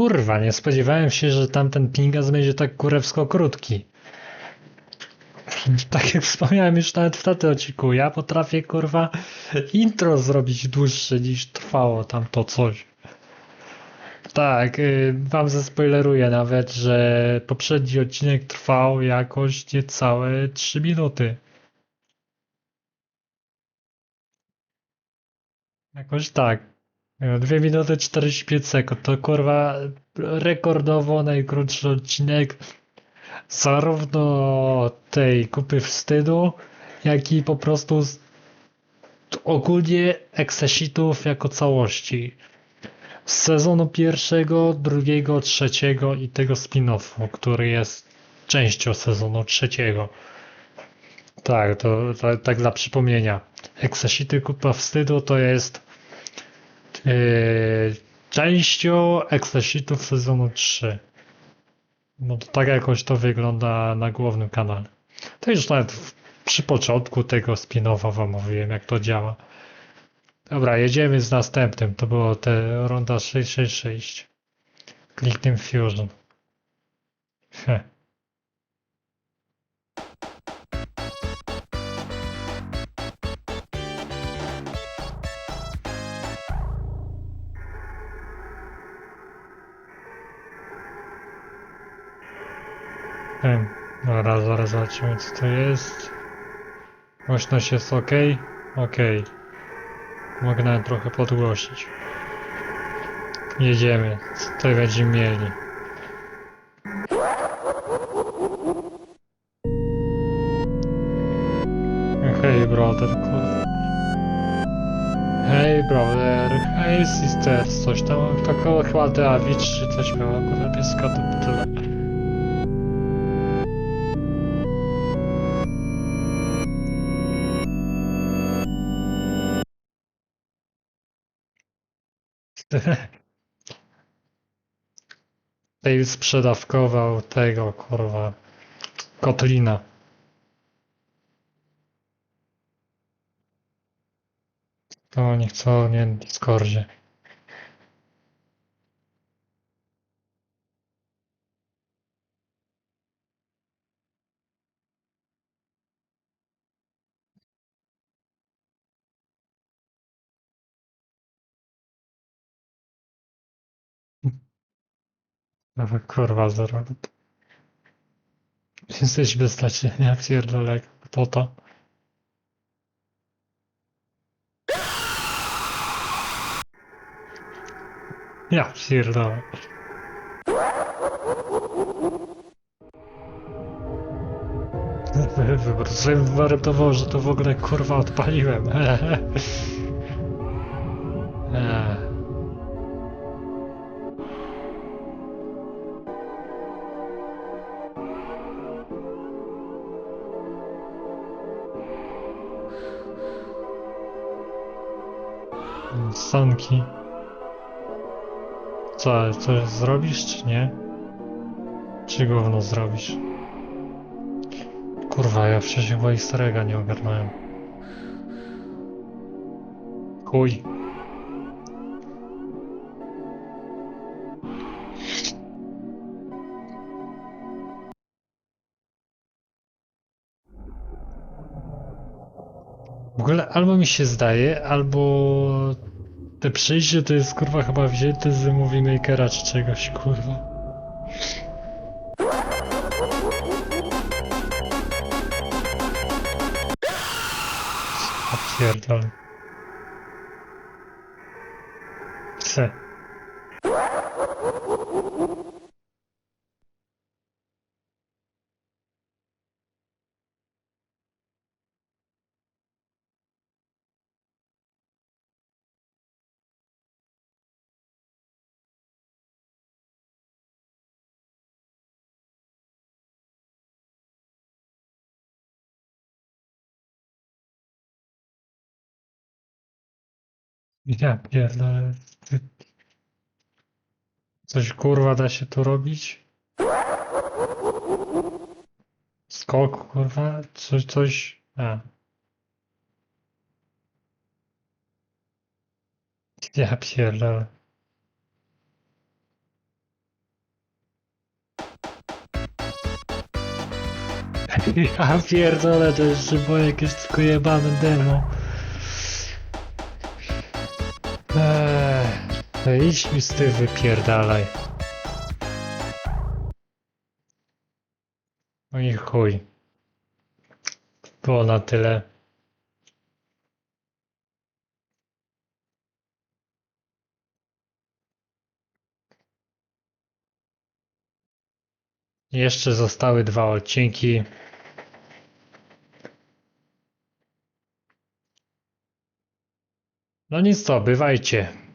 Kurwa, nie spodziewałem się, że tamten pingas będzie tak kurewsko krótki. Tak jak wspomniałem już nawet w taty odcinku, ja potrafię kurwa intro zrobić dłuższe niż trwało tam to coś. Tak, y, wam zaspoileruję nawet, że poprzedni odcinek trwał jakoś niecałe 3 minuty. Jakoś tak. 2 minuty 45 sekund. To kurwa rekordowo najkrótszy odcinek zarówno tej kupy wstydu, jak i po prostu ogólnie Excesitów jako całości. Z sezonu pierwszego, drugiego, trzeciego i tego spin-offu, który jest częścią sezonu trzeciego. Tak, to, to tak dla przypomnienia. Excesity Kupa Wstydu to jest częścią Excesitów sezonu 3. No to tak jakoś to wygląda na głównym kanale. To już nawet w, przy początku tego spin-offa wam mówiłem, jak to działa. Dobra, jedziemy z następnym. To było te ronda 666. Kliknę Fusion. Heh. Em, Dobra, zaraz zobaczymy co to jest. Głośność jest ok? Ok. Mogę nawet trochę podgłosić. Jedziemy. Co tutaj będziemy mieli? Hej brother, kurde. Hej brother, hej sister, coś tam, takiego chyba Deavicz czy coś miała, kurde, pieska to tyle. Tej sprzedawkował tego, kurwa, Kotlina. To niech co nie w Discordzie. Nawet kurwa zero. Jesteś beznadziejny, ja pierdolę, po to. Ja pierdolę. Wariatował, że to w ogóle kurwa odpaliłem. Sanki. Co, coś zrobisz, czy nie? Czy gówno zrobisz? Kurwa, ja przecież chyba starego nie ogarnąłem. Chuj. W ogóle albo mi się zdaje, albo te przejście to jest kurwa chyba wzięte z Movie Makera czy czegoś kurwa. A pierdol. Se. Ja pierdolę. Coś kurwa da się tu robić? Skok kurwa? Coś, coś... A. Ja pierdolę. Ja pierdolę, to jeszcze było jakieś tylko jebane demo. No idź mi z tych wypierdalaj. No i chuj. Było na tyle. Jeszcze zostały dwa odcinki. No nic to, bywajcie.